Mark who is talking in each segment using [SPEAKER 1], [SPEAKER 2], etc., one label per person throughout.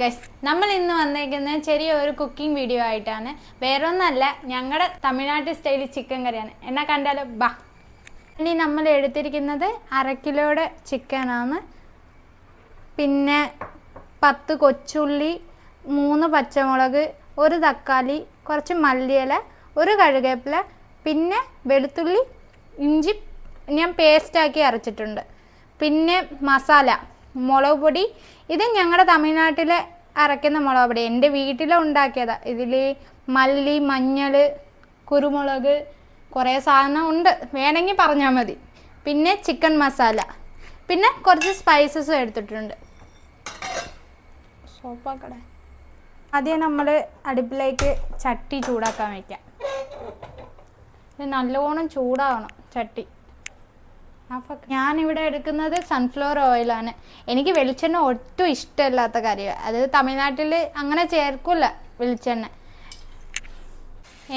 [SPEAKER 1] Guys നമ്മൾ ഇന്ന് വന്നേക്കുന്നത് ചെറിയ ഒരു കുക്കിംഗ് വീഡിയോ ആയിട്ടാണ്. വേറെ ഒന്നല്ല ഞങ്ങളുടെ തമിഴ്നാട്ടിൽ സ്റ്റൈലിൽ ചിക്കൻ കറിയാണ്. എന്നാ കണ്ടാലോ? ബാ. ഇനി നമ്മൾ എടുത്തിരിക്കുന്നത് അര കിലോയുടെ ചിക്കനാണ് പിന്നെ പത്ത് കൊച്ചുള്ളി മൂന്ന് പച്ചമുളക് ഒരു തക്കാളി കുറച്ച് മല്ലിയില ഒരു കഴുകേപ്പില പിന്നെ വെളുത്തുള്ളി ഇഞ്ചി ഞാൻ പേസ്റ്റാക്കി അരച്ചിട്ടുണ്ട്. പിന്നെ മസാല. മുളക് പൊടി. ഇത് ഞങ്ങളുടെ തമിഴ്നാട്ടിൽ അരയ്ക്കുന്ന മുളക് പൊടി. എന്റെ വീട്ടിൽ ഉണ്ടാക്കിയതാണ് ഇതിൽ മല്ലി മഞ്ഞൾ കുരുമുളക് കുറേ സാധനം ഉണ്ട്. വേണമെങ്കിൽ പറഞ്ഞാൽ മതി. പിന്നെ ചിക്കൻ മസാല. പിന്നെ കുറച്ച് സ്പൈസസും എടുത്തിട്ടുണ്ട്. സോപ്പാക്കട. ആദ്യം നമ്മൾ അടുപ്പിലേക്ക് ചട്ടി ചൂടാക്കാൻ വയ്ക്കാം നല്ലോണം ചൂടാവണം ചട്ടി. അപ്പോൾ ഇവിടെ എടുക്കുന്നത് സൺഫ്ലവർ ഓയിലാണ് എനിക്ക് വെളിച്ചെണ്ണ ഒട്ടും ഇഷ്ടമില്ലാത്ത കാര്യമാണ് അത് തമിഴ്നാട്ടിൽ അങ്ങനെ ചേർക്കില്ല വെളിച്ചെണ്ണ.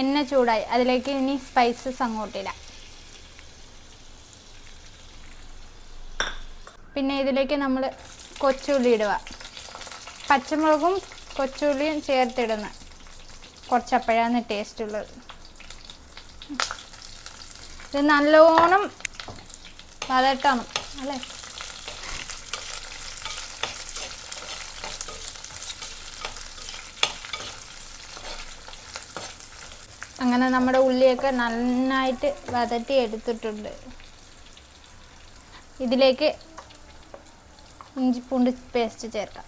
[SPEAKER 1] എണ്ണ ചൂടായി. അതിലേക്ക് ഇനി സ്പൈസസ് അങ്ങോട്ടിടാം പിന്നെ ഇതിലേക്ക് നമ്മൾ കൊച്ചുള്ളി ഇടുക. പച്ചമുളകും കൊച്ചുള്ളിയും ചേർത്തിടുന്ന കുറച്ചപ്പോഴാണ് ടേസ്റ്റ് ഉള്ളത്. ഇത് നല്ലോണം വതട്ടണം അല്ലേ? അങ്ങനെ നമ്മുടെ ഉള്ളിയൊക്കെ നന്നായിട്ട് വതട്ടി എടുത്തിട്ടുണ്ട്. ഇതിലേക്ക് ഇഞ്ചിപ്പൂണ്ട് പേസ്റ്റ് ചേർക്കാം.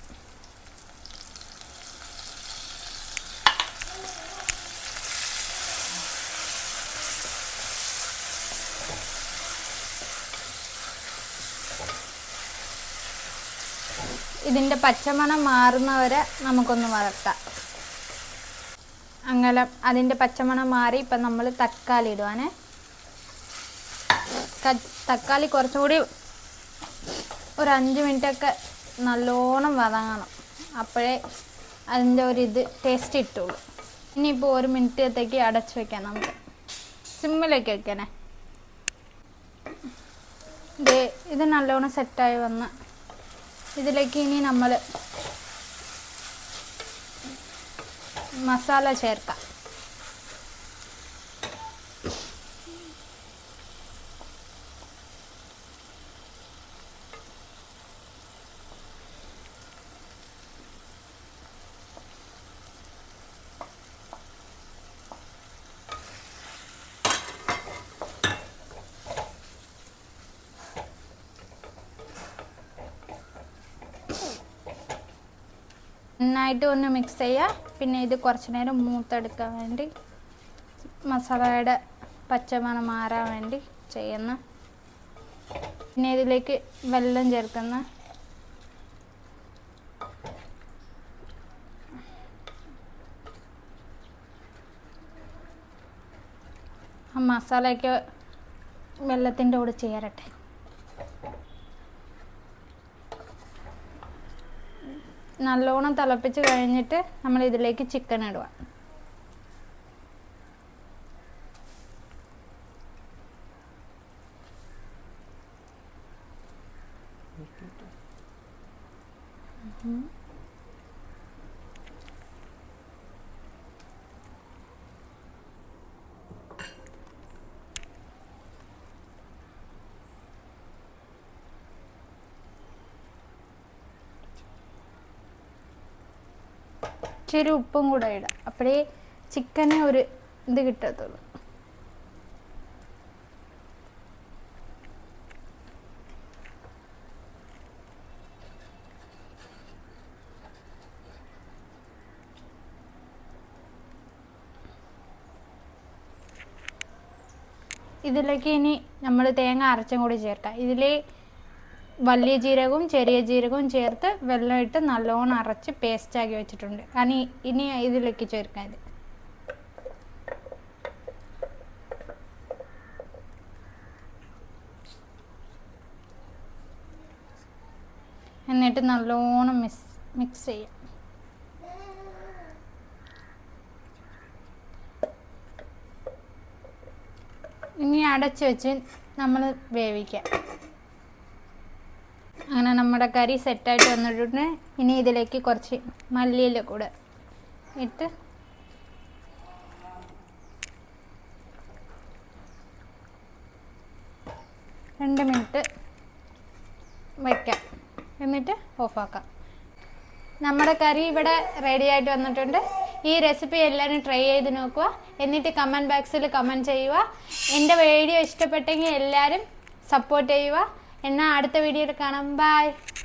[SPEAKER 1] ഇതിന്റെ പച്ചമണം മാറുന്നവരെ നമുക്കൊന്ന് വറക്കാം അങ്ങനെ അതിന്റെ പച്ചമണം മാറി ഇപ്പം നമ്മൾ തക്കാളി ഇടുവാനേ തക്കാളി കുറച്ചും കൂടി ഒരു അഞ്ച് മിനിറ്റൊക്കെ നല്ലോണം വതങ്ങണം. അപ്പോഴേ അതിന്റെ ഒരു ഇത് ടേസ്റ്റ് ഇട്ടുള്ളൂ ഇനിയിപ്പോൾ ഒരു മിനിറ്റത്തേക്ക് അടച്ചു വെക്കാം നമുക്ക്. സിമ്മിലേക്ക് വെക്കണേ ഇത് നല്ലോണം സെറ്റായി വന്ന് ഇതിലേക്ക് ഇനി നമ്മൾ മസാല ചേർക്കാം. നന്നായിട്ട് ഒന്ന് മിക്സ് ചെയ്യുക പിന്നെ ഇത് കുറച്ച് നേരം മൂത്തെടുക്കാൻ വേണ്ടി മസാലയുടെ പച്ചമണം മാറാൻ വേണ്ടി ചെയ്യുന്ന. പിന്നെ ഇതിലേക്ക് വെള്ളം ചേർക്കുന്ന. മസാലയൊക്കെ വെള്ളത്തിന്റെ കൂടെ ചേരട്ടെ. നല്ലോണം തിളപ്പിച്ച് കഴിഞ്ഞിട്ട് നമ്മൾ ഇതിലേക്ക് ചിക്കൻ ഇടുക. ഇച്ചിരി ഉപ്പും കൂടെ ഇടാം. അപ്പോഴേ ചിക്കന് ഒരു ഇത് കിട്ടത്തുള്ളൂ. ഇതിലേക്ക് ഇനി നമ്മൾ തേങ്ങ അരച്ചും കൂടി ചേർക്കാം. ഇതിൽ വലിയ ജീരകവും ചെറിയ ജീരകവും ചേർത്ത് വെള്ളം ഇട്ട് നല്ലോണം അരച്ച് പേസ്റ്റാക്കി വെച്ചിട്ടുണ്ട്. അനി ഇനി ഇതിലേക്ക് ചേർക്കാം എന്നിട്ട് നല്ലോണം മിക്സ് മിക്സ് ചെയ്യാം. ഇനി അടച്ചു വെച്ച് നമ്മൾ വേവിക്കാം. അങ്ങനെ നമ്മുടെ കറി സെറ്റായിട്ട് വന്നിട്ടുണ്ട്. ഇനി ഇതിലേക്ക് കുറച്ച് മല്ലിയില കൂടെ ഇട്ട് രണ്ട് മിനിറ്റ് വയ്ക്കാം എന്നിട്ട് ഓഫാക്കാം. നമ്മുടെ കറി ഇവിടെ റെഡി ആയിട്ട് വന്നിട്ടുണ്ട്. ഈ റെസിപ്പി എല്ലാവരും ട്രൈ ചെയ്ത് നോക്കുക. എന്നിട്ട് കമന്റ് ബോക്സിൽ കമന്റ് ചെയ്യുക. എന്റെ വീഡിയോ ഇഷ്ടപ്പെട്ടെങ്കിൽ എല്ലാവരും സപ്പോർട്ട് ചെയ്യുക. என்ன அடுத்த வீடியோவில் காணும். பாய்